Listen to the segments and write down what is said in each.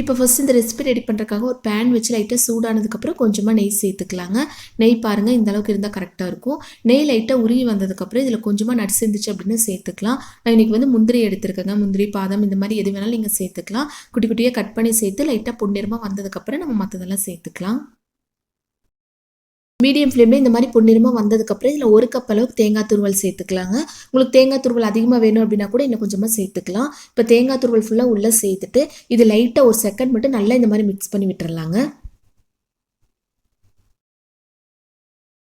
இப்போ ஃபஸ்ட் இந்த recipe ready பண்ணுறதுக்காக ஒரு பேன் வச்சு லைட்டாக சூடானதுக்கப்புறம் கொஞ்சமாக நெய் சேர்த்துக்கலாங்க. நெய் பாருங்கள் இந்த அளவுக்கு இருந்தால் கரெக்டாக இருக்கும். நெய் லைட்டாக உருகி வந்ததுக்கப்புறம் இதில் கொஞ்சமாக நட்ஸ் இருந்துச்சு அப்படின்னு சேர்த்துக்கலாம். நான் இன்றைக்கி வந்து முந்திரி எடுத்துருக்கேங்க. முந்திரி பாதம் இந்த மாதிரி எது வேணாலும் நீங்கள் சேர்த்துக்கலாம். குட்டி குட்டியாக கட் பண்ணி சேர்த்து லைட்டாக பொன்னிறமாக வந்ததுக்கப்புறம் நம்ம மற்றதெல்லாம் சேர்த்துக்கலாம். மீடியம் ஃப்ளேமில் இந்த மாதிரி பொன்னிறமாக வந்ததுக்கப்புறம் இதில் ஒரு கப் அளவுக்கு தேங்காய் துருவல் சேர்த்துக்கலாங்க. உங்களுக்கு தேங்காய் துருவல் அதிகமாக வேணும் அப்படின்னா கூட இன்னும் கொஞ்சமாக சேர்த்துக்கலாம். இப்போ தேங்காய் துருவல் ஃபுல்லாக உள்ளே சேர்த்துட்டு இது லைட்டாக ஒரு செகண்ட் மட்டும் நல்லா இந்த மாதிரி மிக்ஸ் பண்ணி விட்டுறலாங்க.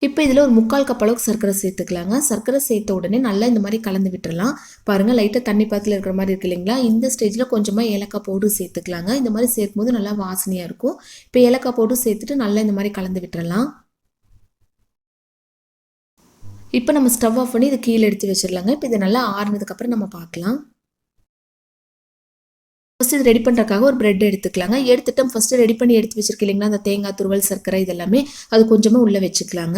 இப்போ இதில் ஒரு முக்கால் கப் அளவுக்கு சர்க்கரை சேர்த்துக்கலாங்க. சர்க்கரை சேர்த்த உடனே நல்லா இந்த மாதிரி கலந்து விட்டுறலாம். பாருங்கள் லைட்டாக தண்ணி பாத்தில் இருக்கிற மாதிரி இருக்கு இல்லைங்களா? இந்த ஸ்டேஜில் கொஞ்சமாக ஏலக்காய் பவுடர் சேர்த்துக்கலாங்க. இந்த மாதிரி சேர்க்கும்போது நல்லா வாசனையாக இருக்கும். இப்போ ஏலக்காய் பவுடர் சேர்த்துட்டு நல்லா இந்த மாதிரி கலந்து விட்டுறலாம். இப்போ நம்ம ஸ்டவ் ஆஃப் பண்ணி இதை கீழே எடுத்து வச்சிடலாங்க. இப்போ இது நல்லா ஆறுனதுக்கப்புறம் நம்ம பார்க்கலாம். ஃபஸ்ட் இது ரெடி பண்ணுறக்காக ஒரு ப்ரெட் எடுத்துக்கலாங்க. எடுத்துட்டு ஃபஸ்ட்டு ரெடி பண்ணி எடுத்து வச்சிருக்கீங்க இல்லைங்களா அந்த தேங்காய் துருவல் சர்க்கரை இதெல்லாமே அது கொஞ்சமாக உள்ளே வச்சுக்கலாங்க.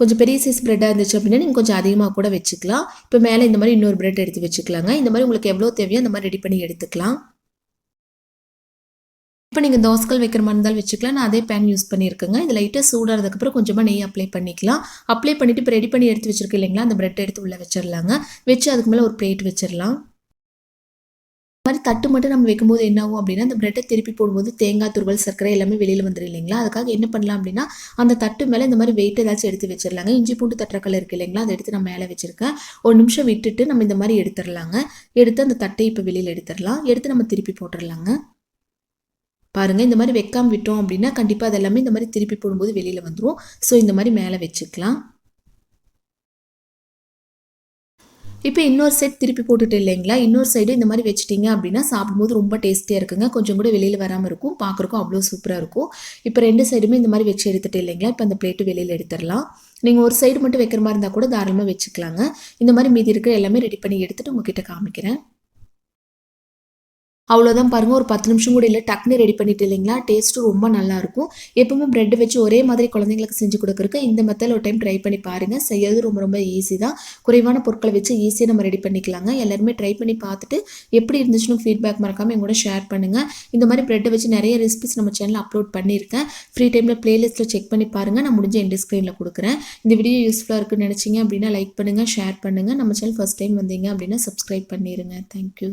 கொஞ்சம் பெரிய சைஸ் ப்ரெட்டாக இருந்துச்சு அப்படின்னா நீங்கள் கொஞ்சம் அதிகமாக கூட வச்சுக்கலாம். இப்போ மேலே இந்த மாதிரி இன்னொரு ப்ரெட் எடுத்து வச்சுக்கலாங்க. இந்த மாதிரி உங்களுக்கு எவ்வளோ தேவையோ அந்த மாதிரி ரெடி பண்ணி எடுத்துக்கலாம். இப்போ நீங்கள் தோசைகள் வைக்கிற மாதிரி இருந்தாலும் வச்சுக்கலாம். நான் அதே பேன் யூஸ் பண்ணியிருக்கேங்க. இது லைட்டாக சூடாகிறதுக்கப்புறம் கொஞ்சமாக நெய் அப்ளை பண்ணிக்கலாம். அப்ளை பண்ணிவிட்டு இப்போ ரெடி பண்ணி எடுத்து வச்சுருக்கேன் இல்லைங்களா? அந்த ப்ரெட் எடுத்து உள்ளே வச்சிடலாங்க வச்சு அதுக்கு மேலே ஒரு பிளேட் வச்சிடலாம் மாதிரி தட்டு மட்டும் நம்ம வைக்கும்போது என்ன ஆகும் அப்படின்னா அந்த ப்ரெட்டை திருப்பி போடும்போது தேங்காய் துருவல் சர்க்கரை எல்லாமே வெளியில் வந்துடும் இல்லைங்களா? அதுக்காக என்ன பண்ணலாம் அப்படின்னா அந்த தட்டு மேலே இந்த மாதிரி வெயிட் ஏதாச்சும் எடுத்து வச்சிடலாங்க இஞ்சி பூண்டு தட்டுறக்கல் இருக்குது இல்லைங்களா? அதை எடுத்து நம்ம மேலே வச்சுருக்கேன். ஒரு நிமிஷம் விட்டுட்டு நம்ம இந்த மாதிரி எடுத்துடலாங்க எடுத்து அந்த தட்டை இப்போ வெளியில் எடுத்துடலாம் எடுத்து நம்ம திருப்பி போட்டுடலாங்க பாருங்கள் இந்த மாதிரி வைக்காமல் விட்டோம் அப்படின்னா கண்டிப்பாக அதெல்லாமே இந்த மாதிரி திருப்பி போடும்போது வெளியில் வந்துடும் ஸோ இந்த மாதிரி மேலே வச்சுக்கலாம். இப்போ இன்னொரு சைட் திருப்பி போட்டுட்டு இல்லைங்களா? இன்னொரு சைடு இந்த மாதிரி வச்சுட்டிங்க அப்படின்னா சாப்பிடும்போது ரொம்ப டேஸ்ட்டியாக இருக்குங்க. கொஞ்சம் கூட வெளியில் வராமல் இருக்கும். பார்க்குறக்கும் அவ்வளோ சூப்பராக இருக்கும். இப்போ ரெண்டு சைடுமே இந்த மாதிரி வச்சு எடுத்துட்டு இல்லைங்களா? இப்போ அந்த பிளேட்டு வெளியில் எடுத்துடலாம். நீங்கள் ஒரு சைடு மட்டும் வைக்கிற மாதிரி இருந்தால் கூட தாராளமாக வச்சுக்கலாங்க. இந்த மாதிரி மீதி இருக்கிற எல்லாமே ரெடி பண்ணி எடுத்துகிட்டு உங்ககிட்ட காமிக்கிறேன். அவ்வளோதான் பாருங்கள் ஒரு பத்து நிமிஷம் கூட இல்லை டக்குன்னு ரெடி பண்ணிட்டு இல்லைங்களா? டேஸ்ட்டும் ரொம்ப நல்லாயிருக்கும் எப்பவுமே ப்ரெட் வச்சு ஒரே மாதிரி குழந்தைங்களுக்கு செஞ்சு கொடுக்குறக்கு இந்த மெத்தடில் ஒரு டைம் ட்ரை பண்ணி பாருங்கள் செய்யறது ரொம்ப ரொம்ப ஈஸி தான். குறைவான பொருட்களை வச்சு ஈஸியாக நம்ம ரெடி பண்ணிக்கலாங்க. எல்லாருமே ட்ரை பண்ணி பார்த்துட்டு எப்படி இருந்துச்சுன்னு ஃபீட்பேக் மறக்காமல் எங்கூட ஷேர் பண்ணுங்கள் இந்த மாதிரி ப்ரெட்டை வச்சு நிறைய ரெசிபிஸ் நம்ம சேனலில் அப்லோட் பண்ணியிருக்கேன். ஃப்ரீ டைமில் ப்ளேலிஸ்ட்டில் செக் பண்ணி பாருங்கள் நான் முடிஞ்ச என் ஸ்க்ரீனில் கொடுக்குறேன். இந்த வீடியோ யூஸ்ஃபுல்லாக இருக்குன்னு நினச்சிங்க அப்படின்னா லைக் பண்ணுங்கள் ஷேர் பண்ணுங்கள் நம்ம சேனல் ஃபஸ்ட் டைம் வந்தீங்க அப்படின்னா சப்ஸ்கிரைப் பண்ணிடுங்க தேங்க்யூ